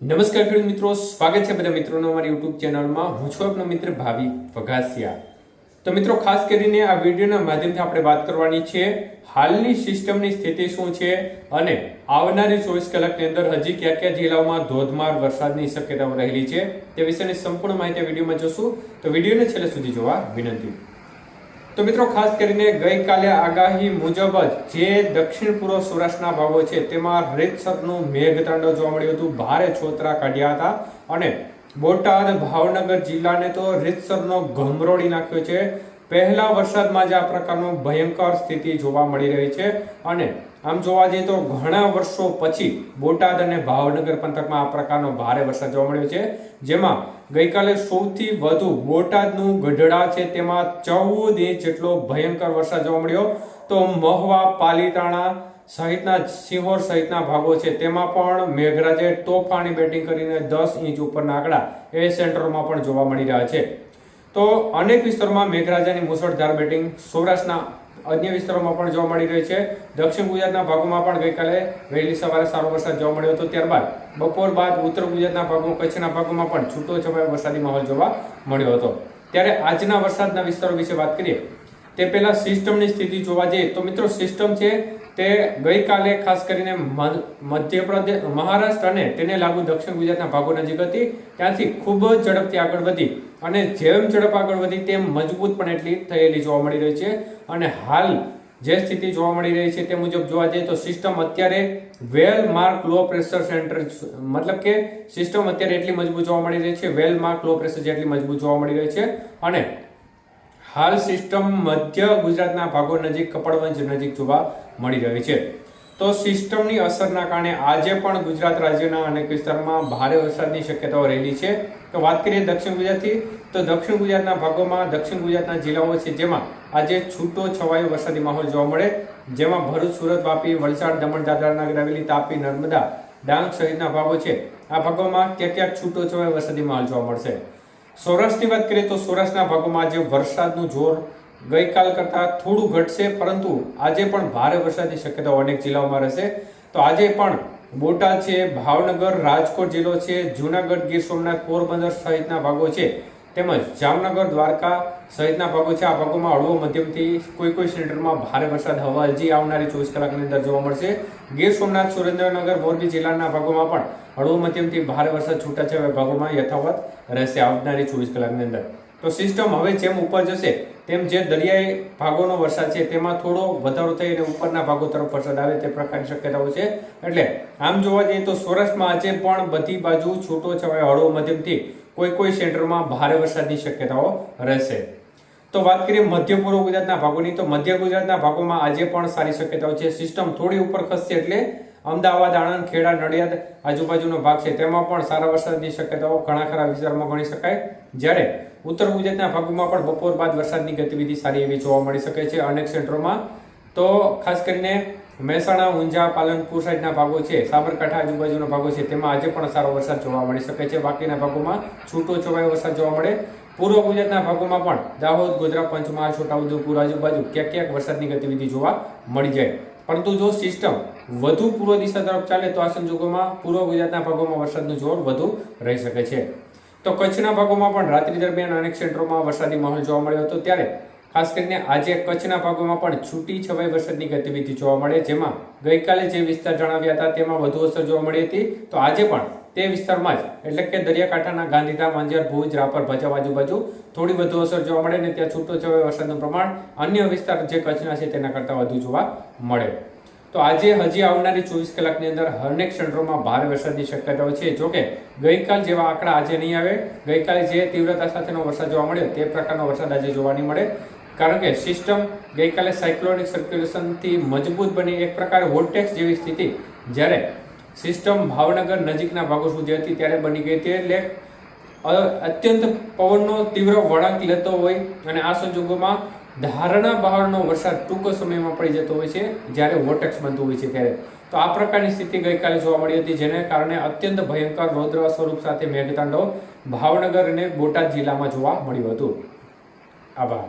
નમસ્કાર ખેડૂત મિત્રો, સ્વાગત છે બધા મિત્રોનો અમારી યુટ્યુબ ચેનલમાં. હું છું આપનો મિત્ર ભાવિ વઘાસિયા. તો મિત્રો, ખાસ કરીને આ વિડીયોના માધ્યમથી આપણે વાત કરવાની છે, હાલની સિસ્ટમની સ્થિતિ શું છે અને આવનારી ચોવીસ કલાકની અંદર હજી કયા કયા જિલ્લાઓમાં ધોધમાર વરસાદની શક્યતાઓ રહેલી છે તે વિશેની સંપૂર્ણ માહિતી વિડીયોમાં જોશું. તો વિડીયોને છેલ્લે સુધી જોવા વિનંતી. તો મિત્રો, ખાસ કરીને ગઈકાલે આગાહી મુજબ જ જે દક્ષિણ પૂર્વ સૌરાષ્ટ્રના ભાગો છે, તેમાં રેતસરનું મેઘતાંડવ જોવા મળ્યું હતું. ભારે છોતરા કાઢ્યા હતા અને બોટાદ ભાવનગર જિલ્લાને તો રીતસરનો ગમરોડી નાખ્યો છે. પહેલા વરસાદમાં જ આ પ્રકારનું ભયંકર સ્થિતિ જોવા મળી રહી છે અને આમ જોવા જઈએ તો ઘણા વર્ષો પછી બોટાદ અને ભાવનગર પંથકમાં આ પ્રકારનો ભારે વરસાદ જોવા મળ્યો છે. જેમાં ગઈકાલે સૌથી વધુ બોટાદનું ગઢડા છે તેમાં ચૌદ ઇંચ જેટલો ભયંકર વરસાદ જોવા મળ્યો. તો મહુવા, પાલીતાણા સહિતના સિંહોર સહિતના ભાગો છે તેમાં પણ મેઘરાજે તોફાની બેટિંગ કરીને દસ ઇંચ ઉપરના આંકડા એ સેન્ટરોમાં પણ જોવા મળી રહ્યા છે. તો અનેક વિસ્તારોમાં મેઘરાજાની મુસળધાર બેટિંગ સૌરાષ્ટ્રના અન્ય વિસ્તારોમાં પણ જોવા મળી રહી છે. દક્ષિણ ગુજરાતના ભાગોમાં પણ ગઈકાલે વહેલી સવારે સારો વરસાદ જોવા મળ્યો હતો. ત્યારબાદ બપોર બાદ ઉત્તર ગુજરાતના ભાગો, કચ્છના ભાગોમાં પણ છૂટો છવાયો વરસાદી માહોલ જોવા મળ્યો હતો. ત્યારે આજના વરસાદના વિસ્તારો વિશે વાત કરીએ, તે પહેલાં સિસ્ટમની સ્થિતિ જોવા જઈએ તો મિત્રો સિસ્ટમ છે તે ગઈકાલે ખાસ કરીને મધ્યપ્રદેશ મહારાષ્ટ્ર અને તેને લાગુ દક્ષિણ ગુજરાતના ભાગો નજીક હતી. ત્યાંથી ખૂબ જ ઝડપથી આગળ વધી. અને જેમ ઝડપ આગળ વધી તેમ મજબૂત પણ એટલી થયેલી જોવા મળી રહી છે. અને હાલ જે સ્થિતિ જોવા મળી રહી છે તે મુજબ જોવા જઈએ તો સિસ્ટમ અત્યારે well mark low pressure center મતલબ કે સિસ્ટમ અત્યારે એટલી મજબૂત જોવા મળી રહી છે વેલ માર્ક લો પ્રેશર જેટલી મજબૂત જોવા મળી રહી છે. અને હાલ સિસ્ટમ મધ્ય ગુજરાતના ભાગો નજીક, કપડવંજ નજીક જોવા મળી રહી છે. તો સિસ્ટમની અસરના કારણે આજે પણ ગુજરાત રાજ્યના અનેક વિસ્તારમાં ભારે વરસાદની શક્યતાઓ રહેલી છે. તો વાત કરીએ દક્ષિણ ગુજરાતથી, તો દક્ષિણ ગુજરાતના ભાગોમાં દક્ષિણ ગુજરાતના જિલ્લાઓ છે, જેમાં આજે છૂટો છવાયો વરસાદી માહોલ જોવા મળે. જેમાં ભરૂચ, સુરત, વાપી, વલસાડ, દમણ દાદરાનગર હવેલી, તાપી, નર્મદા, ડાંગ સહિતના ભાગો છે. આ ભાગોમાં ક્યાંક ક્યાંક છૂટો છવાયો વરસાદી માહોલ જોવા મળશે? સૌરાષ્ટ્રની વાત કરીએ તો સૌરાષ્ટ્રના ભાગોમાં આજે વરસાદનું જોર ગઈકાલ કરતાં થોડું ઘટશે, પરંતુ આજે પણ ભારે વરસાદની શક્યતાઓ અનેક જિલ્લાઓમાં રહેશે. તો આજે પણ બોટાદ છે, ભાવનગર, રાજકોટ જિલ્લો છે, જુનાગઢ, ગીર સોમનાથ, પોરબંદર સહિતના ભાગો છે. તેમજ જામનગર, દ્વારકા સહિતના ભાગો છે. આ ભાગોમાં હળવો મધ્યમથી કોઈ કોઈ સેન્ટરમાં ભારે વરસાદ હવા હજી આવનારી ચોવીસ કલાકની અંદર જોવા મળશે. ગીર સોમનાથ, સુરેન્દ્રનગર, મોરબી જિલ્લાના ભાગોમાં પણ હળવો મધ્યમથી ભારે વરસાદ છૂટાછવાયા ભાગોમાં યથાવત રહેશે આવનારી ચોવીસ કલાકની અંદર. તો સિસ્ટમ હવે જેમ ઉપર જશે તેમ જે દરિયાઈ ભાગોનો વરસાદ છે, તેમાં થોડો વધારો થઈ અને ઉપરના ભાગો તરફ વરસાદ આવે તે પ્રકારની શક્યતાઓ છે. એટલે આમ જોવા જઈએ તો સૌરાષ્ટ્રમાં આજે પણ બધી બાજુ છૂટો છવાય હળવો મધ્યમથી કોઈ કોઈ સેન્ટરમાં ભારે વરસાદની શક્યતાઓ રહેશે. તો વાત કરીએ મધ્ય પૂર્વ ગુજરાતના ભાગોની, તો મધ્ય ગુજરાતના ભાગોમાં આજે પણ સારી શક્યતાઓ છે. સિસ્ટમ થોડી ઉપર ખસશે એટલે અમદાવાદ, આણંદ, ખેડા, નડિયાદ આજુબાજુનો ભાગ છે. તેમાં પણ સારા વરસાદની શક્યતાઓ ઘણા ખરા વિસ્તારમાં ગણી શકાય. જ્યારે ઉત્તર ગુજરાતના ભાગોમાં પણ બપોર બાદ વરસાદની ગતિવિધિ સારી એવી જોવા મળી શકે છે અનેક સેન્ટરોમાં તો ખાસ કરીને મહેસાણા, ઊંઝા, પાલનપુર સાઈડના ભાગો છે, સાબરકાંઠા આજુબાજુના ભાગો છે, તેમાં આજે પણ સારો વરસાદ જોવા મળી શકે છે. બાકીના ભાગોમાં છૂટો છવાયો વરસાદ જોવા મળે. પૂર્વ ગુજરાતના ભાગોમાં પણ દાહોદ, ગોધરા, પંચમહાલ, છોટાઉદેપુર આજુબાજુ ક્યાંક ક્યાંક વરસાદની ગતિવિધિ જોવા મળી જાય. પરંતુ જો સિસ્ટમ વધુ પૂર્વ દિશા તરફ ચાલે તો આ સંજોગોમાં પૂર્વ ગુજરાતના ભાગોમાં વરસાદનું જોર વધુ રહી શકે છે. તો કચ્છના ભાગોમાં પણ રાત્રિ દરમિયાન અનેક ક્ષેત્રોમાં વરસાદી માહોલ જોવા મળ્યો હતો. ત્યારે ખાસ કરીને આજે કચ્છના ભાગોમાં પણ છૂટી છવાઈ વરસાદની ગતિવિધિ જોવા મળે, જેમાં ગઈકાલે જે વિસ્તાર જણાવ્યા હતા તેમાં વધુ અસર જોવા મળી હતી. તો આજે પણ તે વિસ્તારમાં જ, એટલે કે દરિયાકાંઠાના ગાંધીધામ, અંજાર, ભુજ, રાપર, ભચાઉ આજુબાજુ થોડી વધુ અસર જોવા મળે અને ત્યાં છૂટો છવાઈ વરસાદનું પ્રમાણ અન્ય વિસ્તાર જે કચ્છના છે તેના કરતાં વધુ જોવા મળે. તો આજે હજી આવનારી ચોવીસ કલાકની અંદર અનેક ક્ષેત્રોમાં ભારે વરસાદની શક્યતાઓ છે. જોકે ગઈકાલ જેવા આંકડા આજે નહીં આવે. ગઈકાલે જે તીવ્રતા સાથેનો વરસાદ જોવા મળ્યો, તે પ્રકારનો વરસાદ આજે જોવા નહીં મળે. કારણ કે સિસ્ટમ ગઈકાલે સાયક્લોનિક સર્ક્યુલેશનથી મજબૂત બની. એક પ્રકારે વોટેક્સ જેવી સ્થિતિ. જ્યારે સિસ્ટમ ભાવનગર નજીકના ભાગો સુધી હતી ત્યારે બની ગઈ હતી એટલે અત્યંત પવનનો તીવ્ર વળાંક લેતો હોય અને આ સંજોગોમાં ધારણા બહારનો વરસાદ ટૂંક સમયમાં પડી જતો હોય છે, જ્યારે વોટેક્સ બનતું હોય છે ત્યારે તો આ પ્રકારની સ્થિતિ ગઈકાલે જોવા મળી હતી, જેને કારણે અત્યંત ભયંકર રૌદ્ર સ્વરૂપ સાથે મેઘતાંડવ ભાવનગર અને બોટાદ જિલ્લામાં જોવા મળ્યું હતું. આભાર.